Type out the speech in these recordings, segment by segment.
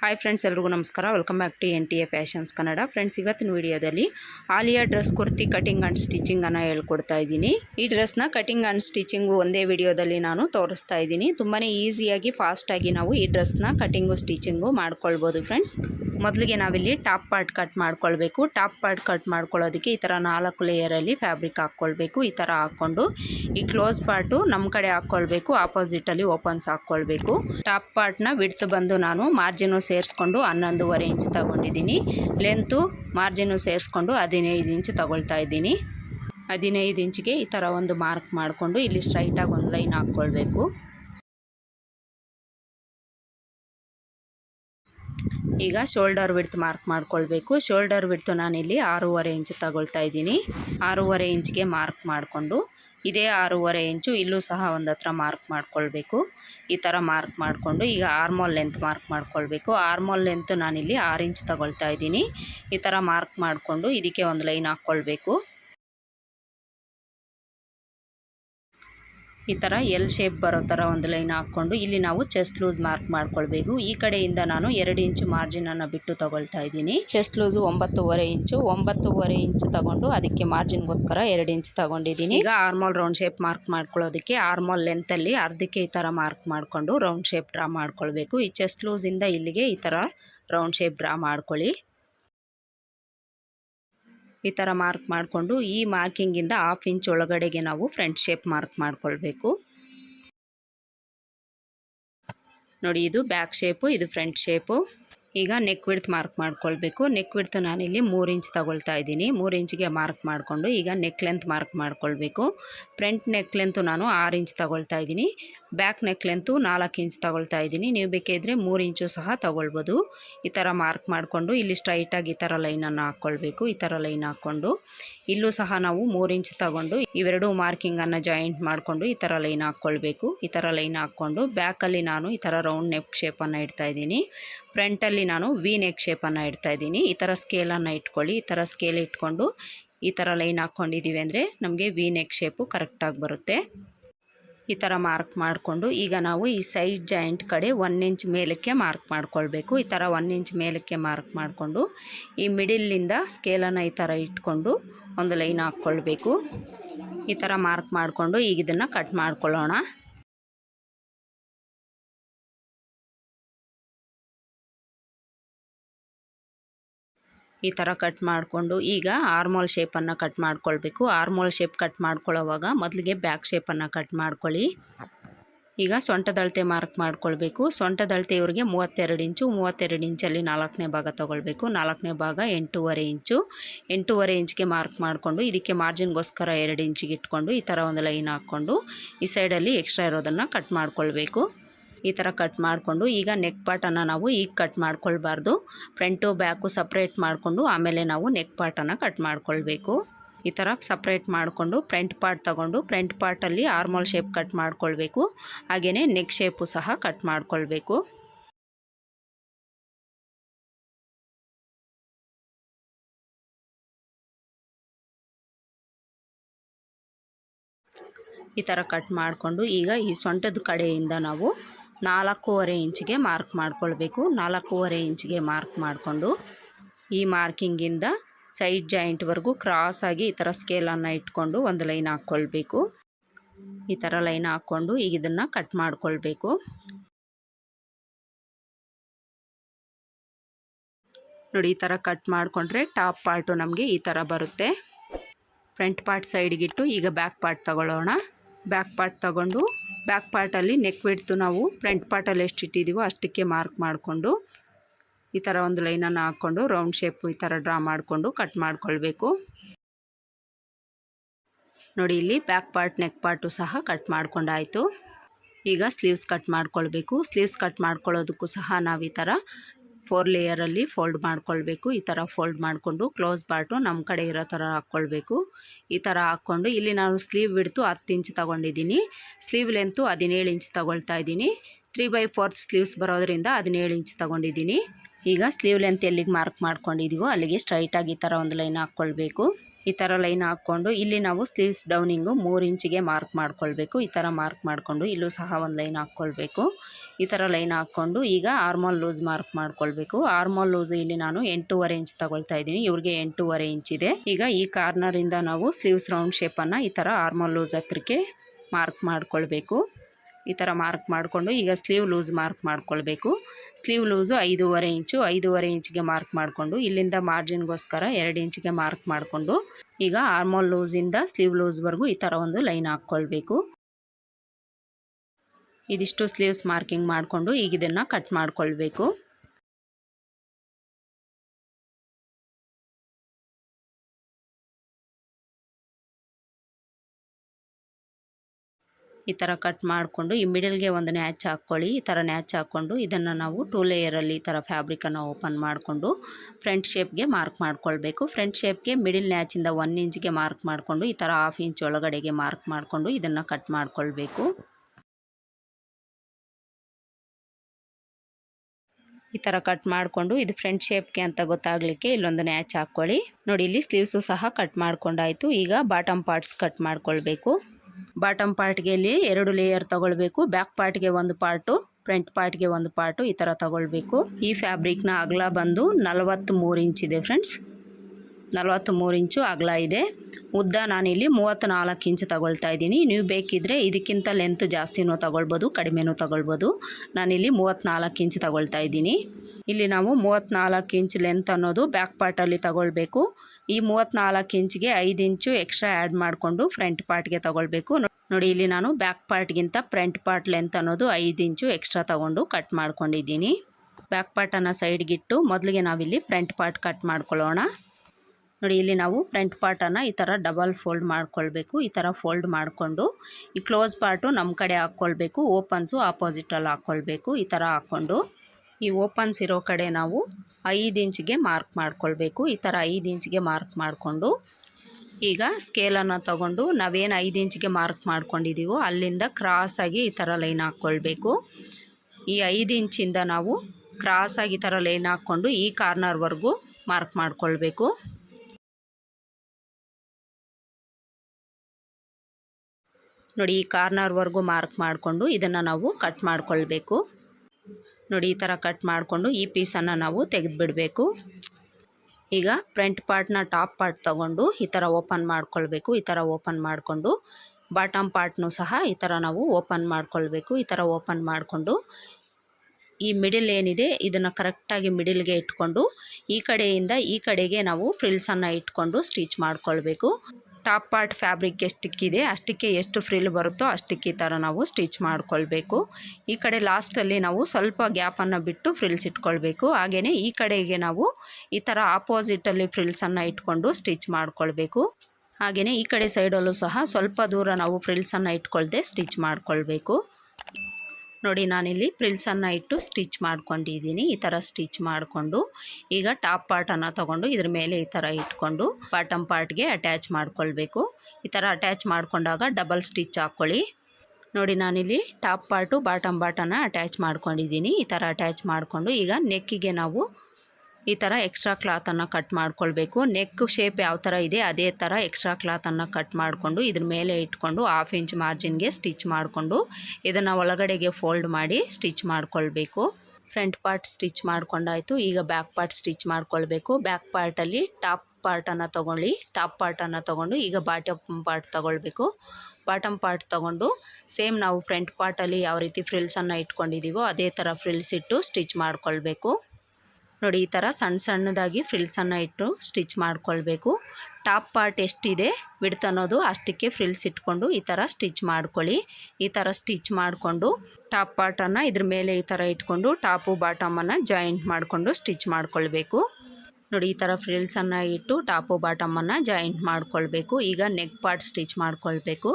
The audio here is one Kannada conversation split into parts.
ಹಾಯ್ ಫ್ರೆಂಡ್ಸ್ ಎಲ್ರಿಗೂ ನಮಸ್ಕಾರ. Welcome back to N T A fashions Kannada friends ಇವತ್ತಿನ ವಿಡಿಯೋದಲ್ಲಿ Alia dress kurti cutting and ಸ್ಟಿಚಿಂಗನ್ನು ಹೇಳ್ಕೊಡ್ತಾ ಇದ್ದೀನಿ. ಈ ಡ್ರೆಸ್ನ ಕಟಿಂಗ್ ಆ್ಯಂಡ್ ಸ್ಟಿಚಿಂಗು ಒಂದೇ ವಿಡಿಯೋದಲ್ಲಿ ನಾನು ತೋರಿಸ್ತಾ ಇದ್ದೀನಿ. ತುಂಬಾ ಈಸಿಯಾಗಿ ಫಾಸ್ಟಾಗಿ ನಾವು ಈ ಡ್ರೆಸ್ನ ಕಟಿಂಗು ಸ್ಟಿಚಿಂಗು ಮಾಡ್ಕೊಳ್ಬೋದು ಫ್ರೆಂಡ್ಸ್ ಮೊದಲಿಗೆ ನಾವಿಲ್ಲಿ ಟಾಪ್ ಪಾರ್ಟ್ ಕಟ್ ಮಾಡ್ಕೊಳ್ಬೇಕು. ಟಾಪ್ ಪಾರ್ಟ್ ಕಟ್ ಮಾಡ್ಕೊಳ್ಳೋದಕ್ಕೆ ಈ ಥರ ನಾಲ್ಕು ಲೇಯರಲ್ಲಿ ಫ್ಯಾಬ್ರಿಕ್ ಹಾಕ್ಕೊಳ್ಬೇಕು. ಈ ಥರ ಹಾಕ್ಕೊಂಡು ಈ ಕ್ಲೋಸ್ ಪಾರ್ಟು ನಮ್ಮ ಕಡೆ ಹಾಕ್ಕೊಳ್ಬೇಕು. ಆಪೋಸಿಟಲ್ಲಿ ಓಪನ್ಸ್ ಹಾಕ್ಕೊಳ್ಬೇಕು. ಟಾಪ್ ಪಾರ್ಟ್ನ ಬಿಡ್ತು ಬಂದು ನಾನು ಮಾರ್ಜಿನು ಸೇರಿಸ್ಕೊಂಡು ಹನ್ನೊಂದುವರೆ ಇಂಚ್ ತಗೊಂಡಿದ್ದೀನಿ. ಲೆಂತು ಮಾರ್ಜಿನು ಸೇರಿಸ್ಕೊಂಡು ಹದಿನೈದು ಇಂಚ್ ತಗೊಳ್ತಾ ಇದ್ದೀನಿ. ಹದಿನೈದು ಇಂಚಿಗೆ ಈ ಥರ ಒಂದು ಮಾರ್ಕ್ ಮಾಡಿಕೊಂಡು ಇಲ್ಲಿ ಸ್ಟ್ರೈಟಾಗಿ ಒಂದು ಲೈನ್ ಹಾಕ್ಕೊಳ್ಬೇಕು. ಈಗ ಶೋಲ್ಡರ್ ವಿಡ್ತ್ ಮಾರ್ಕ್ ಮಾಡ್ಕೊಳ್ಬೇಕು. ಶೋಲ್ಡರ್ ವಿಡ್ತು ನಾನಿಲ್ಲಿ ಆರೂವರೆ ಇಂಚ್ ತಗೊಳ್ತಾ ಇದ್ದೀನಿ. ಆರೂವರೆ ಇಂಚ್ಗೆ ಮಾರ್ಕ್ ಮಾಡಿಕೊಂಡು ಇದೇ ಆರೂವರೆ ಇಂಚು, ಇಲ್ಲೂ ಸಹ ಒಂದು ಹತ್ರ ಮಾರ್ಕ್ ಮಾಡಿಕೊಳ್ಬೇಕು. ಈ ಥರ ಮಾರ್ಕ್ ಮಾಡಿಕೊಂಡು ಈಗ ಆರ್ಮೋಲ್ ಲೆಂತ್ ಮಾರ್ಕ್ ಮಾಡಿಕೊಳ್ಬೇಕು. ಆರ್ಮೋಲ್ ಲೆಂತ್ ನಾನಿಲ್ಲಿ ಆರು ಇಂಚ್ ತಗೊಳ್ತಾ ಇದ್ದೀನಿ. ಈ ಥರ ಮಾರ್ಕ್ ಮಾಡಿಕೊಂಡು ಇದಕ್ಕೆ ಒಂದು ಲೈನ್ ಹಾಕ್ಕೊಳ್ಬೇಕು ಈ ಥರ ಎಲ್ ಶೇಪ್ ಬರೋ ಥರ ಒಂದು ಲೈನ್ ಹಾಕ್ಕೊಂಡು ಇಲ್ಲಿ ನಾವು ಚೆಸ್ಟ್ ಲೂಸ್ ಮಾರ್ಕ್ ಮಾಡ್ಕೊಳ್ಬೇಕು. ಈ ಕಡೆಯಿಂದ ನಾನು ಎರಡು ಇಂಚು ಮಾರ್ಜಿನನ್ನು ಬಿಟ್ಟು ತಗೊಳ್ತಾ ಇದ್ದೀನಿ. ಚೆಸ್ಟ್ ಲೂಸು ಒಂಬತ್ತುವರೆ ಇಂಚು ಒಂಬತ್ತುವರೆ ಇಂಚು ತಗೊಂಡು ಅದಕ್ಕೆ ಮಾರ್ಜಿನ್ಗೋಸ್ಕರ ಎರಡು ಇಂಚು ತಗೊಂಡಿದ್ದೀನಿ. ಈಗ ಆರ್ಮೋಲ್ ರೌಂಡ್ ಶೇಪ್ ಮಾರ್ಕ್ ಮಾಡ್ಕೊಳ್ಳೋದಕ್ಕೆ ಆರ್ಮೋಲ್ ಲೆಂತಲ್ಲಿ ಅರ್ಧಕ್ಕೆ ಈ ಥರ ಮಾರ್ಕ್ ಮಾಡಿಕೊಂಡು ರೌಂಡ್ ಶೇಪ್ ಡ್ರಾ ಮಾಡ್ಕೊಳ್ಬೇಕು. ಈ ಚೆಸ್ಟ್ ಲೂಸಿಂದ ಇಲ್ಲಿಗೆ ಈ ಥರ ರೌಂಡ್ ಶೇಪ್ ಡ್ರಾ ಮಾಡ್ಕೊಳ್ಳಿ. ಈ ಥರ ಮಾರ್ಕ್ ಮಾಡಿಕೊಂಡು ಈ ಮಾರ್ಕಿಂಗಿಂದ ಹಾಫ್ ಇಂಚ್ ಒಳಗಡೆಗೆ ನಾವು ಫ್ರಂಟ್ ಶೇಪ್ ಮಾರ್ಕ್ ಮಾಡ್ಕೊಳ್ಬೇಕು. ನೋಡಿ ಇದು ಬ್ಯಾಕ್ ಶೇಪು ಇದು ಫ್ರಂಟ್ ಶೇಪು ಈಗ ನೆಕ್ ವಿಡ್ತ್ ಮಾರ್ಕ್ ಮಾಡ್ಕೊಳ್ಬೇಕು. ನೆಕ್ ವಿಡ್ತ್ ನಾನಿಲ್ಲಿ ಮೂರು ಇಂಚ್ ತಗೊಳ್ತಾ ಇದ್ದೀನಿ. ಮೂರು ಇಂಚ್ಗೆ ಮಾರ್ಕ್ ಮಾಡಿಕೊಂಡು ಈಗ ನೆಕ್ ಲೆಂತ್ ಮಾರ್ಕ್ ಮಾಡ್ಕೊಳ್ಬೇಕು. ಫ್ರಂಟ್ ನೆಕ್ ಲೆಂತು ನಾನು ಆರು ಇಂಚ್ ತಗೊಳ್ತಾ ಇದ್ದೀನಿ. ಬ್ಯಾಕ್ ನೆಕ್ ಲೆಂತು ನಾಲ್ಕು ಇಂಚ್ ತಗೊಳ್ತಾ ಇದ್ದೀನಿ. ನೀವು ಬೇಕಿದ್ರೆ ಮೂರು ಇಂಚು ಸಹ ತಗೊಳ್ಬೋದು. ಈ ಥರ ಮಾರ್ಕ್ ಮಾಡಿಕೊಂಡು ಇಲ್ಲಿ ಸ್ಟ್ರೈಟಾಗಿ ಈ ಥರ ಲೈನನ್ನು ಹಾಕ್ಕೊಳ್ಬೇಕು ಈ ಥರ ಲೈನ್ ಹಾಕ್ಕೊಂಡು ಇಲ್ಲೂ ಸಹ ನಾವು ಮೂರು ಇಂಚ್ ತಗೊಂಡು ಇವೆರಡು ಮಾರ್ಕಿಂಗನ್ನು ಜಾಯಿಂಟ್ ಮಾಡಿಕೊಂಡು ಈ ಥರ ಲೈನ್ ಹಾಕ್ಕೊಳ್ಬೇಕು ಈ ಥರ ಲೈನ್ ಹಾಕ್ಕೊಂಡು ಬ್ಯಾಕಲ್ಲಿ ನಾನು ಈ ಥರ ರೌಂಡ್ ನೆಕ್ ಶೇಪನ್ನು ಇಡ್ತಾ ಇದ್ದೀನಿ. ಫ್ರಂಟಲ್ಲಿ ನಾನು ವಿ ನೆಕ್ ಶೇಪನ್ನು ಇಡ್ತಾ ಇದ್ದೀನಿ. ಈ ಥರ ಸ್ಕೇಲನ್ನು ಇಟ್ಕೊಳ್ಳಿ. ಈ ಥರ ಸ್ಕೇಲ್ ಇಟ್ಕೊಂಡು ಈ ಥರ ಲೈನ್ ಹಾಕ್ಕೊಂಡಿದ್ದೀವಿ ಅಂದರೆ ನಮಗೆ ವಿ ನೆಕ್ ಶೇಪು ಕರೆಕ್ಟಾಗಿ ಬರುತ್ತೆ. ಈ ಥರ ಮಾರ್ಕ್ ಮಾಡಿಕೊಂಡು ಈಗ ನಾವು ಈ ಸೈಡ್ ಜಾಯಿಂಟ್ ಕಡೆ ಒನ್ ಇಂಚ್ ಮೇಲಕ್ಕೆ ಮಾರ್ಕ್ ಮಾಡ್ಕೊಳ್ಬೇಕು. ಈ ಥರ ಒನ್ ಇಂಚ್ ಮೇಲಕ್ಕೆ ಮಾರ್ಕ್ ಮಾಡಿಕೊಂಡು ಈ ಮಿಡಿಲಿಂದ ಸ್ಕೇಲನ್ನು ಈ ಥರ ಇಟ್ಕೊಂಡು ಒಂದು ಲೈನ್ ಹಾಕ್ಕೊಳ್ಬೇಕು. ಈ ಥರ ಮಾರ್ಕ್ ಮಾಡಿಕೊಂಡು ಈಗ ಇದನ್ನು ಕಟ್ ಮಾಡ್ಕೊಳ್ಳೋಣ. ಈ ಥರ ಕಟ್ ಮಾಡಿಕೊಂಡು ಈಗ ಆರ್ಮೋಲ್ ಶೇಪನ್ನು ಕಟ್ ಮಾಡ್ಕೊಳ್ಬೇಕು. ಆರ್ಮೋಲ್ ಶೇಪ್ ಕಟ್ ಮಾಡ್ಕೊಳ್ಳೋವಾಗ ಮೊದಲಿಗೆ ಬ್ಯಾಕ್ ಶೇಪನ್ನು ಕಟ್ ಮಾಡ್ಕೊಳ್ಳಿ. ಈಗ ಸೊಂಟದಳತೆ ಮಾರ್ಕ್ ಮಾಡ್ಕೊಳ್ಬೇಕು. ಸೊಂಟದಳತೆ ಇವ್ರಿಗೆ ಮೂವತ್ತೆರಡು ಇಂಚು, ಮೂವತ್ತೆರಡು ಇಂಚಲ್ಲಿ ನಾಲ್ಕನೇ ಭಾಗ ತೊಗೊಳ್ಬೇಕು. ನಾಲ್ಕನೇ ಭಾಗ ಎಂಟೂವರೆ ಇಂಚು. ಎಂಟೂವರೆ ಇಂಚ್ಗೆ ಮಾರ್ಕ್ ಮಾಡಿಕೊಂಡು ಇದಕ್ಕೆ ಮಾರ್ಜಿನ್ಗೋಸ್ಕರ ಎರಡು ಇಂಚಿಗೆ ಇಟ್ಕೊಂಡು ಈ ಥರ ಒಂದು ಲೈನ್ ಹಾಕ್ಕೊಂಡು ಈ ಸೈಡಲ್ಲಿ ಎಕ್ಸ್ಟ್ರಾ ಇರೋದನ್ನು ಕಟ್ ಮಾಡ್ಕೊಳ್ಬೇಕು. ಈ ಥರ ಕಟ್ ಮಾಡಿಕೊಂಡು ಈಗ ನೆಕ್ ಪಾರ್ಟನ್ನು ನಾವು ಈಗ ಕಟ್ ಮಾಡ್ಕೊಳ್ಬಾರ್ದು. ಫ್ರಂಟು ಬ್ಯಾಕು ಸಪ್ರೇಟ್ ಮಾಡಿಕೊಂಡು ಆಮೇಲೆ ನಾವು ನೆಕ್ ಪಾರ್ಟನ್ನು ಕಟ್ ಮಾಡ್ಕೊಳ್ಬೇಕು. ಈ ಥರ ಸಪ್ರೇಟ್ ಮಾಡಿಕೊಂಡು ಫ್ರಂಟ್ ಪಾರ್ಟ್ ತಗೊಂಡು ಫ್ರಂಟ್ ಪಾರ್ಟಲ್ಲಿ ಆರ್ಮೋಲ್ ಶೇಪ್ ಕಟ್ ಮಾಡ್ಕೊಳ್ಬೇಕು. ಹಾಗೆಯೇ ನೆಕ್ ಶೇಪು ಸಹ ಕಟ್ ಮಾಡ್ಕೊಳ್ಬೇಕು. ಈ ಥರ ಕಟ್ ಮಾಡಿಕೊಂಡು ಈಗ ಈ ಸೊಂಟದ ಕಡೆಯಿಂದ ನಾವು ನಾಲ್ಕೂವರೆ ಇಂಚಿಗೆ ಮಾರ್ಕ್ ಮಾಡಿಕೊಳ್ಬೇಕು. ನಾಲ್ಕೂವರೆ ಇಂಚಿಗೆ ಮಾರ್ಕ್ ಮಾಡಿಕೊಂಡು ಈ ಮಾರ್ಕಿಂಗಿಂದ ಸೈಡ್ ಜಾಯಿಂಟ್ವರೆಗೂ ಕ್ರಾಸಾಗಿ ಈ ಥರ ಸ್ಕೇಲನ್ನು ಇಟ್ಕೊಂಡು ಒಂದು ಲೈನ್ ಹಾಕ್ಕೊಳ್ಬೇಕು. ಈ ಥರ ಲೈನ್ ಹಾಕ್ಕೊಂಡು ಈಗ ಇದನ್ನು ಕಟ್ ಮಾಡಿಕೊಳ್ಬೇಕು. ನೋಡಿ, ಈ ಥರ ಕಟ್ ಮಾಡಿಕೊಂಡ್ರೆ ಟಾಪ್ ಪಾರ್ಟು ನಮಗೆ ಈ ಥರ ಬರುತ್ತೆ. ಫ್ರಂಟ್ ಪಾರ್ಟ್ ಸೈಡ್ಗಿಟ್ಟು ಈಗ ಬ್ಯಾಕ್ ಪಾರ್ಟ್ ತಗೊಳ್ಳೋಣ. ಬ್ಯಾಕ್ ಪಾರ್ಟ್ ತಗೊಂಡು ಬ್ಯಾಕ್ ಪಾರ್ಟಲ್ಲಿ ನೆಕ್ ವಿಡ್ತು ನಾವು ಫ್ರಂಟ್ ಪಾರ್ಟಲ್ಲಿ ಎಷ್ಟು ಇಟ್ಟಿದ್ದೀವೋ ಅಷ್ಟಕ್ಕೆ ಮಾರ್ಕ್ ಮಾಡಿಕೊಂಡು ಈ ಥರ ಒಂದು ಲೈನನ್ನು ಹಾಕ್ಕೊಂಡು ರೌಂಡ್ ಶೇಪ್ ಈ ಥರ ಡ್ರಾ ಮಾಡಿಕೊಂಡು ಕಟ್ ಮಾಡಿಕೊಳ್ಬೇಕು. ನೋಡಿ ಇಲ್ಲಿ ಬ್ಯಾಕ್ ಪಾರ್ಟ್ ನೆಕ್ ಪಾರ್ಟು ಸಹ ಕಟ್ ಮಾಡಿಕೊಂಡಾಯಿತು. ಈಗ ಸ್ಲೀವ್ಸ್ ಕಟ್ ಮಾಡ್ಕೊಳ್ಬೇಕು. ಸ್ಲೀವ್ಸ್ ಕಟ್ ಮಾಡ್ಕೊಳ್ಳೋದಕ್ಕೂ ಸಹ ನಾವು ಈ ಥರ ಫೋರ್ ಲೇಯರಲ್ಲಿ ಫೋಲ್ಡ್ ಮಾಡ್ಕೊಳ್ಬೇಕು. ಈ ಥರ ಫೋಲ್ಡ್ ಮಾಡಿಕೊಂಡು ಕ್ಲೋಸ್ ಪಾರ್ಟು ನಮ್ಮ ಕಡೆ ಇರೋ ಥರ ಹಾಕ್ಕೊಳ್ಬೇಕು. ಈ ಥರ ಹಾಕ್ಕೊಂಡು ಇಲ್ಲಿ ನಾನು ಸ್ಲೀವ್ ಬಿಡ್ತು ಹತ್ತು ಇಂಚ್ ತೊಗೊಂಡಿದ್ದೀನಿ. ಸ್ಲೀವ್ ಲೆಂತು ಹದಿನೇಳು ಇಂಚ್ ತೊಗೊಳ್ತಾ ಇದ್ದೀನಿ. ತ್ರೀ ಬೈ ಫೋರ್ತ್ ಸ್ಲೀವ್ಸ್ ಬರೋದ್ರಿಂದ ಹದಿನೇಳು ಇಂಚ್ ತೊಗೊಂಡಿದ್ದೀನಿ. ಈಗ ಸ್ಲೀವ್ ಲೆಂತ್ ಎಲ್ಲಿಗೆ ಮಾರ್ಕ್ ಮಾಡ್ಕೊಂಡಿದ್ದೀವೋ ಅಲ್ಲಿಗೆ ಸ್ಟ್ರೈಟಾಗಿ ಈ ಥರ ಒಂದು ಲೈನ್ ಹಾಕ್ಕೊಳ್ಬೇಕು. ಈ ಥರ ಲೈನ್ ಹಾಕ್ಕೊಂಡು ಇಲ್ಲಿ ನಾವು ಸ್ಲೀವ್ಸ್ ಡೌನಿಂಗು ಮೂರು ಇಂಚಿಗೆ ಮಾರ್ಕ್ ಮಾಡ್ಕೊಳ್ಬೇಕು. ಈ ಥರ ಮಾರ್ಕ್ ಮಾಡಿಕೊಂಡು ಇಲ್ಲೂ ಸಹ ಒಂದು ಲೈನ್ ಹಾಕ್ಕೊಳ್ಬೇಕು. ಈ ಥರ ಲೈನ್ ಹಾಕ್ಕೊಂಡು ಈಗ ಆರ್ಮೋಲ್ ಲೂಸ್ ಮಾರ್ಕ್ ಮಾಡ್ಕೊಳ್ಬೇಕು. ಆರ್ಮೋಲ್ ಲೂಸ್ ಇಲ್ಲಿ ನಾನು ಎಂಟೂವರೆ ಇಂಚ್ ತಗೊಳ್ತಾ ಇದ್ದೀನಿ. ಇವ್ರಿಗೆ ಎಂಟೂವರೆ ಇಂಚ್ ಇದೆ. ಈಗ ಈ ಕಾರ್ನರಿಂದ ನಾವು ಸ್ಲೀವ್ಸ್ ರೌಂಡ್ ಶೇಪನ್ನು ಈ ಥರ ಆರ್ಮೋಲ್ ಲೂಸ್ ಹತ್ರಕ್ಕೆ ಮಾರ್ಕ್ ಮಾಡ್ಕೊಳ್ಬೇಕು. ಈ ಥರ ಮಾರ್ಕ್ ಮಾಡಿಕೊಂಡು ಈಗ ಸ್ಲೀವ್ ಲೂಸ್ ಮಾರ್ಕ್ ಮಾಡ್ಕೊಳ್ಬೇಕು. ಸ್ಲೀವ್ ಲೂಸು ಐದೂವರೆ ಇಂಚು, ಐದೂವರೆ ಇಂಚಿಗೆ ಮಾರ್ಕ್ ಮಾಡಿಕೊಂಡು ಇಲ್ಲಿಂದ ಮಾರ್ಜಿನ್ಗೋಸ್ಕರ ಎರಡು ಇಂಚಿಗೆ ಮಾರ್ಕ್ ಮಾಡಿಕೊಂಡು ಈಗ ಆರ್ಮೋಲ್ ಲೂಸಿಂದ ಸ್ಲೀವ್ ಲೂಸ್ವರೆಗೂ ಈ ಥರ ಒಂದು ಲೈನ್ ಹಾಕ್ಕೊಳ್ಬೇಕು. ಇದಿಷ್ಟು ಸ್ಲೀವ್ಸ್ ಮಾರ್ಕಿಂಗ್ ಮಾಡಿಕೊಂಡು ಈಗ ಇದನ್ನು ಕಟ್ ಮಾಡಿಕೊಳ್ಬೇಕು. ಈ ಥರ ಕಟ್ ಮಾಡಿಕೊಂಡು ಈ ಮಿಡಲ್ಗೆ ಒಂದು ನ್ಯಾಚ್ ಹಾಕ್ಕೊಳ್ಳಿ. ಈ ಥರ ನ್ಯಾಚ್ ಹಾಕ್ಕೊಂಡು ಇದನ್ನು ನಾವು ಟೂ ಲೇಯರಲ್ಲಿ ಈ ಥರ ಫ್ಯಾಬ್ರಿಕನ್ನು ಓಪನ್ ಮಾಡಿಕೊಂಡು ಫ್ರಂಟ್ ಶೇಪ್ಗೆ ಮಾರ್ಕ್ ಮಾಡ್ಕೊಳ್ಬೇಕು. ಫ್ರಂಟ್ ಶೇಪ್ಗೆ ಮಿಡಿಲ್ ನ್ಯಾಚಿಂದ ಒನ್ ಇಂಚ್ಗೆ ಮಾರ್ಕ್ ಮಾಡಿಕೊಂಡು ಈ ಥರ ಹಾಫ್ ಇಂಚ್ ಒಳಗಡೆಗೆ ಮಾರ್ಕ್ ಮಾಡಿಕೊಂಡು ಇದನ್ನು ಕಟ್ ಮಾಡ್ಕೊಳ್ಬೇಕು. ಈ ಥರ ಕಟ್ ಮಾಡಿಕೊಂಡು ಇದು ಫ್ರಂಟ್ ಶೇಪ್ಗೆ ಅಂತ ಗೊತ್ತಾಗಲಿಕ್ಕೆ ಇಲ್ಲೊಂದು ನ್ಯಾಚ್ ಹಾಕ್ಕೊಳ್ಳಿ. ನೋಡಿ, ಇಲ್ಲಿ ಸ್ಲೀವ್ಸು ಸಹ ಕಟ್ ಮಾಡ್ಕೊಂಡಾಯಿತು. ಈಗ ಬಾಟಮ್ ಪಾರ್ಟ್ಸ್ ಕಟ್ ಮಾಡ್ಕೊಳ್ಬೇಕು. ಬಾಟಮ್ ಪಾರ್ಟ್ಗೆ ಇಲ್ಲಿ ಎರಡು ಲೇಯರ್ ತಗೊಳ್ಬೇಕು. ಬ್ಯಾಕ್ ಪಾರ್ಟ್ಗೆ ಒಂದು ಪಾರ್ಟು ಫ್ರಂಟ್ ಪಾರ್ಟ್ಗೆ ಒಂದು ಪಾರ್ಟು ಈ ಥರ ತಗೊಳ್ಬೇಕು. ಈ ಫ್ಯಾಬ್ರಿಕ್ನ ಅಗಲ ಬಂದು ನಲವತ್ತ್ಮೂರು ಇಂಚ್ ಇದೆ ಫ್ರೆಂಡ್ಸ್ ನಲವತ್ತ್ಮೂರು ಇಂಚು ಅಗಲ ಇದೆ. ಉದ್ದ ನಾನಿಲ್ಲಿ ಮೂವತ್ತ್ನಾಲ್ಕು ಇಂಚು ತಗೊಳ್ತಾ ಇದ್ದೀನಿ. ನೀವು ಬೇಕಿದ್ದರೆ ಇದಕ್ಕಿಂತ ಲೆಂತ್ ಜಾಸ್ತಿನೂ ತಗೊಳ್ಬೋದು, ಕಡಿಮೆನೂ ತಗೊಳ್ಬೋದು. ನಾನಿಲ್ಲಿ ಮೂವತ್ತ್ನಾಲ್ಕು ಇಂಚು ತಗೊಳ್ತಾ ಇದ್ದೀನಿ. ಇಲ್ಲಿ ನಾವು ಮೂವತ್ತ್ನಾಲ್ಕು ಇಂಚು ಲೆಂತ್ ಅನ್ನೋದು ಬ್ಯಾಕ್ ಪಾರ್ಟಲ್ಲಿ ತಗೊಳ್ಬೇಕು. ಈ ಮೂವತ್ತ್ನಾಲ್ಕು ಇಂಚ್ಗೆ ಐದು ಇಂಚು ಎಕ್ಸ್ಟ್ರಾ ಆ್ಯಡ್ ಮಾಡಿಕೊಂಡು ಫ್ರಂಟ್ ಪಾರ್ಟ್ಗೆ ತಗೊಳ್ಬೇಕು. ನೋಡಿ, ಇಲ್ಲಿ ನಾನು ಬ್ಯಾಕ್ ಪಾರ್ಟ್ಗಿಂತ ಫ್ರಂಟ್ ಪಾರ್ಟ್ ಲೆಂತ್ ಅನ್ನೋದು ಐದು ಇಂಚು ಎಕ್ಸ್ಟ್ರಾ ತಗೊಂಡು ಕಟ್ ಮಾಡ್ಕೊಂಡಿದ್ದೀನಿ. ಬ್ಯಾಕ್ ಪಾರ್ಟನ್ನು ಸೈಡ್ಗಿಟ್ಟು ಮೊದಲಿಗೆ ನಾವಿಲ್ಲಿ ಫ್ರಂಟ್ ಪಾರ್ಟ್ ಕಟ್ ಮಾಡ್ಕೊಳ್ಳೋಣ. ನೋಡಿ, ಇಲ್ಲಿ ನಾವು ಫ್ರಂಟ್ ಪಾರ್ಟನ್ನು ಈ ಥರ ಡಬಲ್ ಫೋಲ್ಡ್ ಮಾಡ್ಕೊಳ್ಬೇಕು, ಈ ಥರ ಫೋಲ್ಡ್ ಮಾಡಿಕೊಂಡು ಈ ಕ್ಲೋಸ್ ಪಾರ್ಟು ನಮ್ಮ ಕಡೆ ಹಾಕ್ಕೊಳ್ಬೇಕು, ಓಪನ್ಸು ಆಪೋಸಿಟಲ್ಲಿ ಹಾಕ್ಕೊಳ್ಬೇಕು, ಈ ಥರ ಹಾಕ್ಕೊಂಡು ಈ ಓಪನ್ಸ್ ಇರೋ ಕಡೆ ನಾವು ಐದು ಇಂಚಿಗೆ ಮಾರ್ಕ್ ಮಾಡ್ಕೊಳ್ಬೇಕು, ಈ ಥರ ಐದು ಇಂಚಿಗೆ ಮಾರ್ಕ್ ಮಾಡಿಕೊಂಡು ಈಗ ಸ್ಕೇಲನ್ನು ತಗೊಂಡು ನಾವೇನು ಐದು ಇಂಚಿಗೆ ಮಾರ್ಕ್ ಮಾಡ್ಕೊಂಡಿದ್ದೀವೋ ಅಲ್ಲಿಂದ ಕ್ರಾಸಾಗಿ ಈ ಥರ ಲೈನ್ ಹಾಕ್ಕೊಳ್ಬೇಕು. ಈ ಐದು ಇಂಚಿಂದ ನಾವು ಕ್ರಾಸಾಗಿ ಈ ಥರ ಲೈನ್ ಹಾಕ್ಕೊಂಡು ಈ ಕಾರ್ನರ್ವರೆಗೂ ಮಾರ್ಕ್ ಮಾಡ್ಕೊಳ್ಬೇಕು. ನೋಡಿ, ಈ ಕಾರ್ನರ್ವರೆಗೂ ಮಾರ್ಕ್ ಮಾಡಿಕೊಂಡು ಇದನ್ನು ನಾವು ಕಟ್ ಮಾಡಿಕೊಳ್ಬೇಕು. ನೋಡಿ, ಈ ಥರ ಕಟ್ ಮಾಡಿಕೊಂಡು ಈ ಪೀಸನ್ನು ನಾವು ತೆಗೆದುಬಿಡಬೇಕು. ಈಗ ಫ್ರಂಟ್ ಪಾರ್ಟ್ನ ಟಾಪ್ ಪಾರ್ಟ್ ತೊಗೊಂಡು ಈ ಥರ ಓಪನ್ ಮಾಡ್ಕೊಳ್ಬೇಕು. ಈ ಥರ ಓಪನ್ ಮಾಡಿಕೊಂಡು ಬಾಟಮ್ ಪಾರ್ಟ್ನೂ ಸಹ ಈ ಥರ ನಾವು ಓಪನ್ ಮಾಡ್ಕೊಳ್ಬೇಕು. ಈ ಥರ ಓಪನ್ ಮಾಡಿಕೊಂಡು ಈ ಮಿಡಿಲ್ ಏನಿದೆ, ಇದನ್ನು ಕರೆಕ್ಟಾಗಿ ಮಿಡಿಲ್ಗೆ ಇಟ್ಕೊಂಡು ಈ ಕಡೆಯಿಂದ ಈ ಕಡೆಗೆ ನಾವು ಫ್ರಿಲ್ಸನ್ನು ಇಟ್ಕೊಂಡು ಸ್ಟಿಚ್ ಮಾಡ್ಕೊಳ್ಬೇಕು. ಟಾಪ್ ಪಾರ್ಟ್ ಫ್ಯಾಬ್ರಿಕ್ ಎಷ್ಟಕ್ಕಿದೆ, ಅಷ್ಟಕ್ಕೆ ಎಷ್ಟು ಫ್ರಿಲ್ ಬರುತ್ತೋ ಅಷ್ಟಕ್ಕೆ ಥರ ನಾವು ಸ್ಟಿಚ್ ಮಾಡಿಕೊಳ್ಬೇಕು. ಈ ಕಡೆ ಲಾಸ್ಟಲ್ಲಿ ನಾವು ಸ್ವಲ್ಪ ಗ್ಯಾಪನ್ನು ಬಿಟ್ಟು ಫ್ರಿಲ್ಸ್ ಇಟ್ಕೊಳ್ಬೇಕು. ಹಾಗೆಯೇ ಈ ಕಡೆಗೆ ನಾವು ಈ ಥರ ಆಪೋಸಿಟಲ್ಲಿ ಫ್ರಿಲ್ಸನ್ನು ಇಟ್ಕೊಂಡು ಸ್ಟಿಚ್ ಮಾಡಿಕೊಳ್ಬೇಕು. ಹಾಗೆಯೇ ಈ ಕಡೆ ಸೈಡಲ್ಲೂ ಸಹ ಸ್ವಲ್ಪ ದೂರ ನಾವು ಫ್ರಿಲ್ಸನ್ನು ಇಟ್ಕೊಳ್ದೆ ಸ್ಟಿಚ್ ಮಾಡ್ಕೊಳ್ಬೇಕು. ನೋಡಿ ನಾನಿಲ್ಲಿ ಪ್ರಿಲ್ಸನ್ನು ಇಟ್ಟು ಸ್ಟಿಚ್ ಮಾಡ್ಕೊಂಡಿದ್ದೀನಿ. ಈ ಥರ ಸ್ಟಿಚ್ ಮಾಡಿಕೊಂಡು ಈಗ ಟಾಪ್ ಪಾರ್ಟನ್ನು ತೊಗೊಂಡು ಇದ್ರ ಮೇಲೆ ಈ ಥರ ಇಟ್ಕೊಂಡು ಬಾಟಮ್ ಪಾರ್ಟ್ಗೆ ಅಟ್ಯಾಚ್ ಮಾಡ್ಕೊಳ್ಬೇಕು. ಈ ಥರ ಅಟ್ಯಾಚ್ ಮಾಡಿಕೊಂಡಾಗ ಡಬಲ್ ಸ್ಟಿಚ್ ಹಾಕ್ಕೊಳ್ಳಿ. ನೋಡಿ ನಾನಿಲ್ಲಿ ಟಾಪ್ ಪಾರ್ಟು ಬಾಟಮ್ ಬಾಟನ್ನು ಅಟ್ಯಾಚ್ ಮಾಡ್ಕೊಂಡಿದ್ದೀನಿ. ಈ ಥರ ಅಟ್ಯಾಚ್ ಮಾಡಿಕೊಂಡು ಈಗ ನೆಕ್ಕಿಗೆ ನಾವು ಈ ಥರ ಎಕ್ಸ್ಟ್ರಾ ಕ್ಲಾತನ್ನು ಕಟ್ ಮಾಡ್ಕೊಳ್ಬೇಕು. ನೆಕ್ ಶೇಪ್ ಯಾವ ಥರ ಇದೆ ಅದೇ ಥರ ಎಕ್ಸ್ಟ್ರಾ ಕ್ಲಾತನ್ನು ಕಟ್ ಮಾಡಿಕೊಂಡು ಇದ್ರ ಮೇಲೆ ಇಟ್ಕೊಂಡು ಹಾಫ್ ಇಂಚ್ ಮಾರ್ಜಿನ್ಗೆ ಸ್ಟಿಚ್ ಮಾಡಿಕೊಂಡು ಇದನ್ನು ಒಳಗಡೆಗೆ ಫೋಲ್ಡ್ ಮಾಡಿ ಸ್ಟಿಚ್ ಮಾಡಿಕೊಳ್ಬೇಕು. ಫ್ರಂಟ್ ಪಾರ್ಟ್ ಸ್ಟಿಚ್ ಮಾಡ್ಕೊಂಡಾಯಿತು. ಈಗ ಬ್ಯಾಕ್ ಪಾರ್ಟ್ ಸ್ಟಿಚ್ ಮಾಡ್ಕೊಳ್ಬೇಕು. ಬ್ಯಾಕ್ ಪಾರ್ಟಲ್ಲಿ ಟಾಪ್ ಪಾರ್ಟನ್ನು ತೊಗೊಳ್ಳಿ. ಟಾಪ್ ಪಾರ್ಟನ್ನು ತೊಗೊಂಡು ಈಗ ಬಾಟಮ್ ಪಾರ್ಟ್ ತೊಗೊಳ್ಬೇಕು. ಬಾಟಮ್ ಪಾರ್ಟ್ ತೊಗೊಂಡು ಸೇಮ್ ನಾವು ಫ್ರಂಟ್ ಪಾರ್ಟಲ್ಲಿ ಯಾವ ರೀತಿ ಫ್ರಿಲ್ಸನ್ನು ಇಟ್ಕೊಂಡಿದ್ದೀವೋ ಅದೇ ಥರ ಫ್ರಿಲ್ಸ್ ಇಟ್ಟು ಸ್ಟಿಚ್ ಮಾಡ್ಕೊಳ್ಬೇಕು. ನೋಡಿ, ಈ ಥರ ಸಣ್ಣ ಸಣ್ಣದಾಗಿ ಫ್ರಿಲ್ಸನ್ನು ಇಟ್ಟು ಸ್ಟಿಚ್ ಮಾಡ್ಕೊಳ್ಬೇಕು. ಟಾಪ್ ಪಾರ್ಟ್ ಎಷ್ಟಿದೆ ಬಿಡ್ತ ಅನ್ನೋದು ಅಷ್ಟಕ್ಕೆ ಫ್ರಿಲ್ಸ್ ಇಟ್ಕೊಂಡು ಈ ಥರ ಸ್ಟಿಚ್ ಮಾಡ್ಕೊಳ್ಳಿ. ಈ ಥರ ಸ್ಟಿಚ್ ಮಾಡಿಕೊಂಡು ಟಾಪ್ ಪಾರ್ಟನ್ನು ಇದ್ರ ಮೇಲೆ ಈ ಥರ ಇಟ್ಕೊಂಡು ಟಾಪು ಬಾಟಮನ್ನು ಜಾಯಿಂಟ್ ಮಾಡಿಕೊಂಡು ಸ್ಟಿಚ್ ಮಾಡ್ಕೊಳ್ಬೇಕು. ನೋಡಿ, ಈ ಥರ ಫ್ರಿಲ್ಸನ್ನು ಇಟ್ಟು ಟಾಪು ಬಾಟಮನ್ನು ಜಾಯಿಂಟ್ ಮಾಡ್ಕೊಳ್ಬೇಕು. ಈಗ ನೆಕ್ ಪಾರ್ಟ್ ಸ್ಟಿಚ್ ಮಾಡ್ಕೊಳ್ಬೇಕು.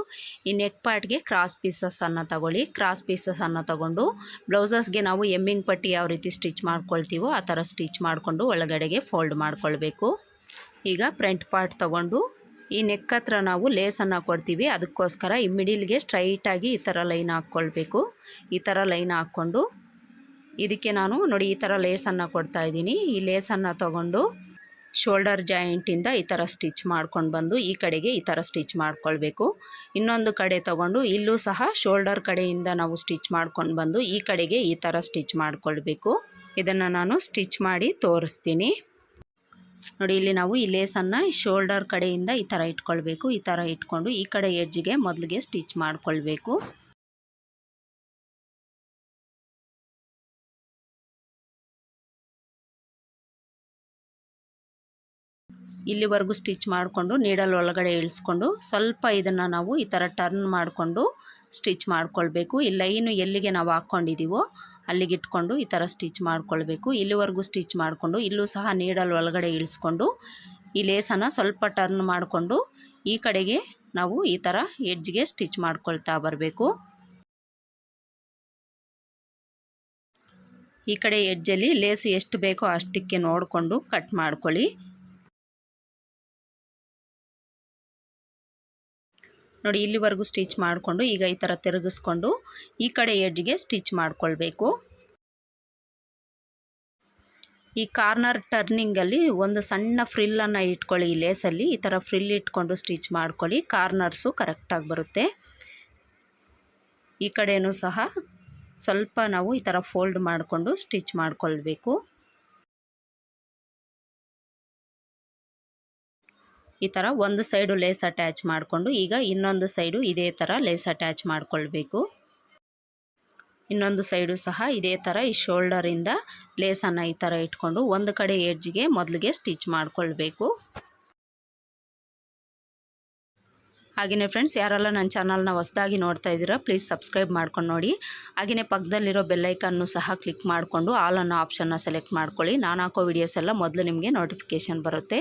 ಈ ನೆಕ್ ಪಾರ್ಟ್ಗೆ ಕ್ರಾಸ್ ಪೀಸಸನ್ನು ತಗೊಳ್ಳಿ. ಕ್ರಾಸ್ ಪೀಸಸನ್ನು ತಗೊಂಡು ಬ್ಲೌಸಸ್ಗೆ ನಾವು ಎಮ್ಮಿಂಗ್ ಪಟ್ಟಿ ಯಾವ ರೀತಿ ಸ್ಟಿಚ್ ಮಾಡ್ಕೊಳ್ತೀವೋ ಆ ಥರ ಸ್ಟಿಚ್ ಮಾಡಿಕೊಂಡು ಒಳಗಡೆಗೆ ಫೋಲ್ಡ್ ಮಾಡ್ಕೊಳ್ಬೇಕು. ಈಗ ಫ್ರಂಟ್ ಪಾರ್ಟ್ ತಗೊಂಡು ಈ ನೆಕ್ ಹತ್ರ ನಾವು ಲೇಸನ್ನು ಕೊಡ್ತೀವಿ. ಅದಕ್ಕೋಸ್ಕರ ಈ ಮಿಡಿಲ್ಗೆ ಸ್ಟ್ರೈಟಾಗಿ ಈ ಥರ ಲೈನ್ ಹಾಕ್ಕೊಳ್ಬೇಕು. ಈ ಥರ ಲೈನ್ ಹಾಕ್ಕೊಂಡು ಇದಕ್ಕೆ ನಾನು ನೋಡಿ ಈ ಥರ ಲೇಸನ್ನು ಕೊಡ್ತಾ ಇದ್ದೀನಿ. ಈ ಲೇಸನ್ನು ತಗೊಂಡು ಶೋಲ್ಡರ್ ಜಾಯಿಂಟಿಂದ ಈ ಥರ ಸ್ಟಿಚ್ ಮಾಡ್ಕೊಂಡು ಬಂದು ಈ ಕಡೆಗೆ ಈ ಥರ ಸ್ಟಿಚ್ ಮಾಡ್ಕೊಳ್ಬೇಕು. ಇನ್ನೊಂದು ಕಡೆ ತಗೊಂಡು ಇಲ್ಲೂ ಸಹ ಶೋಲ್ಡರ್ ಕಡೆಯಿಂದ ನಾವು ಸ್ಟಿಚ್ ಮಾಡ್ಕೊಂಡು ಬಂದು ಈ ಕಡೆಗೆ ಈ ಥರ ಸ್ಟಿಚ್ ಮಾಡ್ಕೊಳ್ಬೇಕು. ಇದನ್ನು ನಾನು ಸ್ಟಿಚ್ ಮಾಡಿ ತೋರಿಸ್ತೀನಿ. ನೋಡಿ ಇಲ್ಲಿ ನಾವು ಈ ಲೇಸನ್ನು ಶೋಲ್ಡರ್ ಕಡೆಯಿಂದ ಈ ಥರ ಇಟ್ಕೊಳ್ಬೇಕು. ಈ ಥರ ಇಟ್ಕೊಂಡು ಈ ಕಡೆ ಎಡ್ಜಿಗೆ ಮೊದಲಿಗೆ ಸ್ಟಿಚ್ ಮಾಡ್ಕೊಳ್ಬೇಕು. ಇಲ್ಲಿವರೆಗೂ ಸ್ಟಿಚ್ ಮಾಡಿಕೊಂಡು, ನೀಡಲ್ ಒಳಗಡೆ ಇಳಿಸ್ಕೊಂಡು, ಸ್ವಲ್ಪ ಇದನ್ನು ನಾವು ಈ ಥರ ಟರ್ನ್ ಮಾಡಿಕೊಂಡು ಸ್ಟಿಚ್ ಮಾಡಿಕೊಳ್ಬೇಕು. ಈ ಲೈನು ಎಲ್ಲಿಗೆ ನಾವು ಹಾಕ್ಕೊಂಡಿದ್ದೀವೋ ಅಲ್ಲಿಗೆ ಇಟ್ಕೊಂಡು ಈ ಥರ ಸ್ಟಿಚ್ ಮಾಡಿಕೊಳ್ಬೇಕು. ಇಲ್ಲಿವರೆಗೂ ಸ್ಟಿಚ್ ಮಾಡಿಕೊಂಡು, ಇಲ್ಲೂ ಸಹ ನೀಡಲ್ ಒಳಗಡೆ ಇಳಿಸ್ಕೊಂಡು, ಈ ಲೇಸನ್ನು ಸ್ವಲ್ಪ ಟರ್ನ್ ಮಾಡಿಕೊಂಡು, ಈ ಕಡೆಗೆ ನಾವು ಈ ಥರ ಎಡ್ಜ್ಗೆ ಸ್ಟಿಚ್ ಮಾಡ್ಕೊಳ್ತಾ ಬರಬೇಕು. ಈ ಕಡೆ ಎಡ್ಜಲ್ಲಿ ಲೇಸು ಎಷ್ಟು ಬೇಕೋ ಅಷ್ಟಕ್ಕೆ ನೋಡಿಕೊಂಡು ಕಟ್ ಮಾಡ್ಕೊಳ್ಳಿ. ನೋಡಿ, ಇಲ್ಲಿವರೆಗೂ ಸ್ಟಿಚ್ ಮಾಡಿಕೊಂಡು, ಈಗ ಈ ಥರ ತಿರುಗಿಸ್ಕೊಂಡು ಈ ಕಡೆ ಎಡ್ಜ್ಗೆ ಸ್ಟಿಚ್ ಮಾಡಿಕೊಳ್ಬೇಕು. ಈ ಕಾರ್ನರ್ ಟರ್ನಿಂಗಲ್ಲಿ ಒಂದು ಸಣ್ಣ ಫ್ರಿಲ್ಲನ್ನು ಇಟ್ಕೊಳ್ಳಿ, ಈ ಲೇಸಲ್ಲಿ. ಈ ಥರ ಫ್ರಿಲ್ ಇಟ್ಕೊಂಡು ಸ್ಟಿಚ್ ಮಾಡ್ಕೊಳ್ಳಿ, ಕಾರ್ನರ್ಸು ಕರೆಕ್ಟಾಗಿ ಬರುತ್ತೆ. ಈ ಕಡೆಯೂ ಸಹ ಸ್ವಲ್ಪ ನಾವು ಈ ಥರ ಫೋಲ್ಡ್ ಮಾಡಿಕೊಂಡು ಸ್ಟಿಚ್ ಮಾಡಿಕೊಳ್ಬೇಕು. ಈ ಥರ ಒಂದು ಸೈಡು ಲೇಸ್ ಅಟ್ಯಾಚ್ ಮಾಡಿಕೊಂಡು ಈಗ ಇನ್ನೊಂದು ಸೈಡು ಇದೇ ಥರ ಲೇಸ್ ಅಟ್ಯಾಚ್ ಮಾಡಿಕೊಳ್ಬೇಕು. ಇನ್ನೊಂದು ಸೈಡು ಸಹ ಇದೇ ಥರ ಈ ಶೋಲ್ಡರಿಂದ ಲೇಸನ್ನು ಈ ಥರ ಇಟ್ಕೊಂಡು ಒಂದು ಕಡೆ ಎಡ್ಜ್ಗೆ ಮೊದಲಿಗೆ ಸ್ಟಿಚ್ ಮಾಡಿಕೊಳ್ಬೇಕು. ಹಾಗೆಯೇ ಫ್ರೆಂಡ್ಸ್ ಯಾರೆಲ್ಲ ನನ್ನ ಚಾನಲ್ನ ಹೊಸದಾಗಿ ನೋಡ್ತಾ ಇದ್ದೀರಾ ಪ್ಲೀಸ್ ಸಬ್ಸ್ಕ್ರೈಬ್ ಮಾಡ್ಕೊಂಡು ನೋಡಿ. ಹಾಗೆಯೇ ಪಕ್ಕದಲ್ಲಿರೋ ಬೆಲ್ಲೈಕನ್ನು ಸಹ ಕ್ಲಿಕ್ ಮಾಡಿಕೊಂಡು ಆಲ್ ಅನ್ನೋ ಆಪ್ಷನ್ನ ಸೆಲೆಕ್ಟ್ ಮಾಡ್ಕೊಳ್ಳಿ. ನಾನು ಹಾಕೋ ವೀಡಿಯೋಸ್ ಎಲ್ಲ ಮೊದಲು ನಿಮಗೆ ನೋಟಿಫಿಕೇಷನ್ ಬರುತ್ತೆ.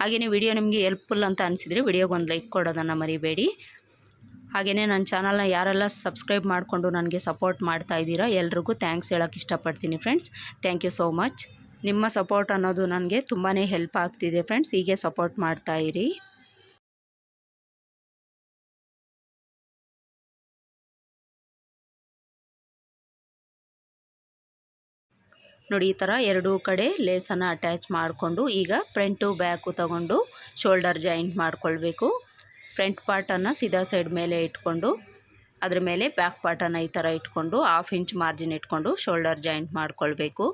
ಹಾಗೆಯೇ ವಿಡಿಯೋ ನಿಮಗೆ ಹೆಲ್ಪ್ಫುಲ್ ಅಂತ ಅನಿಸಿದರೆ ವಿಡಿಯೋಗೆ ಒಂದು ಲೈಕ್ ಕೊಡೋದನ್ನು ಮರಿಬೇಡಿ. ಹಾಗೆಯೇ ನನ್ನ ಚಾನಲ್ನ ಯಾರೆಲ್ಲ ಸಬ್ಸ್ಕ್ರೈಬ್ ಮಾಡಿಕೊಂಡು ನನಗೆ ಸಪೋರ್ಟ್ ಮಾಡ್ತಾ ಇದ್ದೀರಾ, ಎಲ್ರಿಗೂ ಥ್ಯಾಂಕ್ಸ್ ಹೇಳೋಕ್ಕೆ ಇಷ್ಟಪಡ್ತೀನಿ friends thank you so much ನಿಮ್ಮ ಸಪೋರ್ಟ್ ಅನ್ನೋದು ನನಗೆ ತುಂಬಾ ಹೆಲ್ಪ್ ಆಗ್ತಿದೆ ಫ್ರೆಂಡ್ಸ್ ಹೀಗೆ ಸಪೋರ್ಟ್ ಮಾಡ್ತಾ ನೋಡಿ, ಈ ಥರ ಎರಡೂ ಕಡೆ ಲೇಸನ್ನು ಅಟ್ಯಾಚ್ ಮಾಡಿಕೊಂಡು ಈಗ ಫ್ರಂಟು ಬ್ಯಾಕು ತಗೊಂಡು ಶೋಲ್ಡರ್ ಜಾಯಿಂಟ್ ಮಾಡಿಕೊಳ್ಬೇಕು. ಫ್ರಂಟ್ ಪಾರ್ಟನ್ನು ಸೀದಾ ಸೈಡ್ ಮೇಲೆ ಇಟ್ಕೊಂಡು, ಅದ್ರ ಮೇಲೆ ಬ್ಯಾಕ್ ಪಾರ್ಟನ್ನು ಈ ಥರ ಇಟ್ಕೊಂಡು ಹಾಫ್ ಇಂಚ್ ಮಾರ್ಜಿನ್ ಇಟ್ಕೊಂಡು ಶೋಲ್ಡರ್ ಜಾಯಿಂಟ್ ಮಾಡಿಕೊಳ್ಬೇಕು.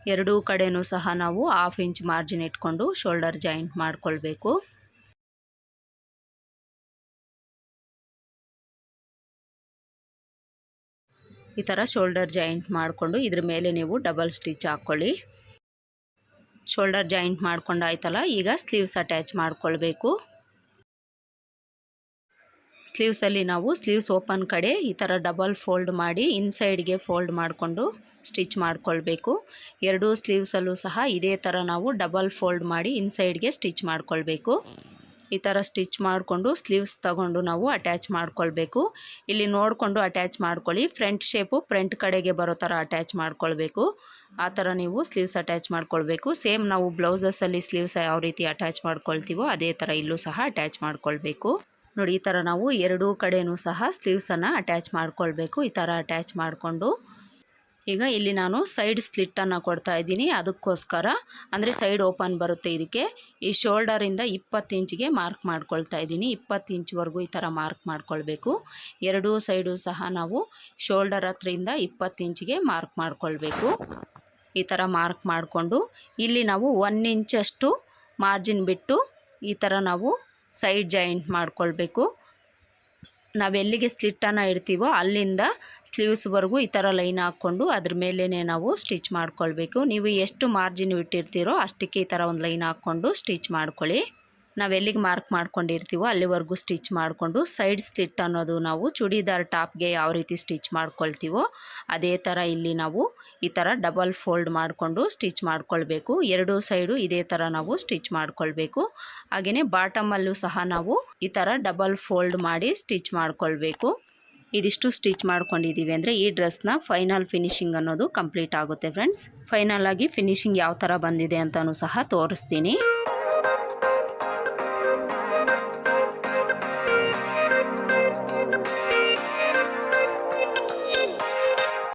ಎರಡೂ ಕಡೆಯೂ ಸಹ ನಾವು ಹಾಫ್ ಇಂಚ್ ಮಾರ್ಜಿನ್ ಇಟ್ಕೊಂಡು ಶೋಲ್ಡರ್ ಜಾಯಿಂಟ್ ಮಾಡ್ಕೊಳ್ಬೇಕು. ಈ ಥರ ಶೋಲ್ಡರ್ ಜಾಯಿಂಟ್ ಮಾಡಿಕೊಂಡು ಇದ್ರ ಮೇಲೆ ನೀವು ಡಬಲ್ ಸ್ಟಿಚ್ ಹಾಕ್ಕೊಳ್ಳಿ ಶೋಲ್ಡರ್ ಜಾಯಿಂಟ್ ಮಾಡ್ಕೊಂಡು ಆಯ್ತಲ್ಲ, ಈಗ ಸ್ಲೀವ್ಸ್ ಅಟ್ಯಾಚ್ ಮಾಡಿಕೊಳ್ಬೇಕು. ಸ್ಲೀವ್ಸಲ್ಲಿ ನಾವು ಸ್ಲೀವ್ಸ್ ಓಪನ್ ಕಡೆ ಈ ಥರ ಡಬಲ್ ಫೋಲ್ಡ್ ಮಾಡಿ ಇನ್ಸೈಡ್ಗೆ ಫೋಲ್ಡ್ ಮಾಡಿಕೊಂಡು ಸ್ಟಿಚ್ ಮಾಡಿಕೊಳ್ಬೇಕು. ಎರಡೂ ಸ್ಲೀವ್ಸಲ್ಲೂ ಸಹ ಇದೇ ಥರ ನಾವು ಡಬಲ್ ಫೋಲ್ಡ್ ಮಾಡಿ ಇನ್ಸೈಡ್ಗೆ ಸ್ಟಿಚ್ ಮಾಡ್ಕೊಳ್ಬೇಕು. ಈ ಥರ ಸ್ಟಿಚ್ ಮಾಡಿಕೊಂಡು ಸ್ಲೀವ್ಸ್ ತಗೊಂಡು ನಾವು ಅಟ್ಯಾಚ್ ಮಾಡ್ಕೊಳ್ಬೇಕು. ಇಲ್ಲಿ ನೋಡಿಕೊಂಡು ಅಟ್ಯಾಚ್ ಮಾಡ್ಕೊಳ್ಳಿ. ಫ್ರಂಟ್ ಶೇಪು ಫ್ರಂಟ್ ಕಡೆಗೆ ಬರೋ ಥರ ಅಟ್ಯಾಚ್ ಮಾಡ್ಕೊಳ್ಬೇಕು. ಆ ಥರ ನೀವು ಸ್ಲೀವ್ಸ್ ಅಟ್ಯಾಚ್ ಮಾಡ್ಕೊಳ್ಬೇಕು. ಸೇಮ್ ನಾವು ಬ್ಲೌಸಸ್ಸಲ್ಲಿ ಸ್ಲೀವ್ಸ್ ಯಾವ ರೀತಿ ಅಟ್ಯಾಚ್ ಮಾಡ್ಕೊಳ್ತೀವೋ ಅದೇ ಥರ ಇಲ್ಲೂ ಸಹ ಅಟ್ಯಾಚ್ ಮಾಡ್ಕೊಳ್ಬೇಕು. ನೋಡಿ, ಈ ಥರ ನಾವು ಎರಡೂ ಕಡೆಯೂ ಸಹ ಸ್ಲೀವ್ಸನ್ನು ಅಟ್ಯಾಚ್ ಮಾಡ್ಕೊಳ್ಬೇಕು. ಈ ಥರ ಅಟ್ಯಾಚ್ ಮಾಡಿಕೊಂಡು ಈಗ ಇಲ್ಲಿ ನಾನು ಸೈಡ್ ಸ್ಲಿಟ್ಟನ್ನು ಕೊಡ್ತಾ ಇದ್ದೀನಿ. ಅದಕ್ಕೋಸ್ಕರ ಅಂದರೆ ಸೈಡ್ ಓಪನ್ ಬರುತ್ತೆ ಇದಕ್ಕೆ. ಈ ಶೋಲ್ಡರಿಂದ ಇಪ್ಪತ್ತು ಇಂಚಿಗೆ ಮಾರ್ಕ್ ಮಾಡ್ಕೊಳ್ತಾ ಇದ್ದೀನಿ. ಇಪ್ಪತ್ತು ಇಂಚ್ವರೆಗೂ ಈ ಥರ ಮಾರ್ಕ್ ಮಾಡ್ಕೊಳ್ಬೇಕು. ಎರಡೂ ಸೈಡು ಸಹ ನಾವು ಶೋಲ್ಡರ್ ಹತ್ರಿಂದ ಇಪ್ಪತ್ತು ಇಂಚಿಗೆ ಮಾರ್ಕ್ ಮಾಡ್ಕೊಳ್ಬೇಕು. ಈ ಥರ ಮಾರ್ಕ್ ಮಾಡಿಕೊಂಡು ಇಲ್ಲಿ ನಾವು ಒನ್ ಇಂಚಷ್ಟು ಮಾರ್ಜಿನ್ ಬಿಟ್ಟು ಈ ಥರ ನಾವು ಸೈಡ್ ಜಾಯಿಂಟ್ ಮಾಡ್ಕೊಳ್ಬೇಕು. ನಾವೆಲ್ಲಿಗೆ ಸ್ಲಿಟ್ಟನ್ನು ಇಡ್ತೀವೋ ಅಲ್ಲಿಂದ ಸ್ಲೀವ್ಸ್ವರೆಗೂ ಈ ಥರ ಲೈನ್ ಹಾಕ್ಕೊಂಡು ಅದ್ರ ಮೇಲೇ ನಾವು ಸ್ಟಿಚ್ ಮಾಡ್ಕೊಳ್ಬೇಕು. ನೀವು ಎಷ್ಟು ಮಾರ್ಜಿನ್ ಇಟ್ಟಿರ್ತೀರೋ ಅಷ್ಟಕ್ಕೆ ಈ ಥರ ಒಂದು ಲೈನ್ ಹಾಕ್ಕೊಂಡು ಸ್ಟಿಚ್ ಮಾಡ್ಕೊಳ್ಳಿ. ನಾವು ಎಲ್ಲಿಗೆ ಮಾರ್ಕ್ ಮಾಡ್ಕೊಂಡಿರ್ತೀವೋ ಅಲ್ಲಿವರೆಗೂ ಸ್ಟಿಚ್ ಮಾಡಿಕೊಂಡು ಸೈಡ್ ಸ್ಲಿಟ್ ಅನ್ನೋದು ನಾವು ಚೂಡಿದಾರ್ ಟಾಪ್ಗೆ ಯಾವ ರೀತಿ ಸ್ಟಿಚ್ ಮಾಡ್ಕೊಳ್ತೀವೋ ಅದೇ ಥರ ಇಲ್ಲಿ ನಾವು ಈ ಥರ ಡಬಲ್ ಫೋಲ್ಡ್ ಮಾಡಿಕೊಂಡು ಸ್ಟಿಚ್ ಮಾಡ್ಕೊಳ್ಬೇಕು. ಎರಡೂ ಸೈಡು ಇದೇ ಥರ ನಾವು ಸ್ಟಿಚ್ ಮಾಡ್ಕೊಳ್ಬೇಕು. ಹಾಗೆಯೇ ಬಾಟಮಲ್ಲೂ ಸಹ ನಾವು ಈ ಥರ ಡಬಲ್ ಫೋಲ್ಡ್ ಮಾಡಿ ಸ್ಟಿಚ್ ಮಾಡ್ಕೊಳ್ಬೇಕು. ಇದಿಷ್ಟು ಸ್ಟಿಚ್ ಮಾಡ್ಕೊಂಡಿದ್ದೀವಿ ಅಂದರೆ ಈ ಡ್ರೆಸ್ನ ಫೈನಲ್ ಫಿನಿಶಿಂಗ್ ಅನ್ನೋದು ಕಂಪ್ಲೀಟ್ ಆಗುತ್ತೆ ಫ್ರೆಂಡ್ಸ್ ಫೈನಲ್ ಆಗಿ ಫಿನಿಶಿಂಗ್ ಯಾವ ಥರ ಬಂದಿದೆ ಅಂತಲೂ ಸಹ ತೋರಿಸ್ತೀನಿ.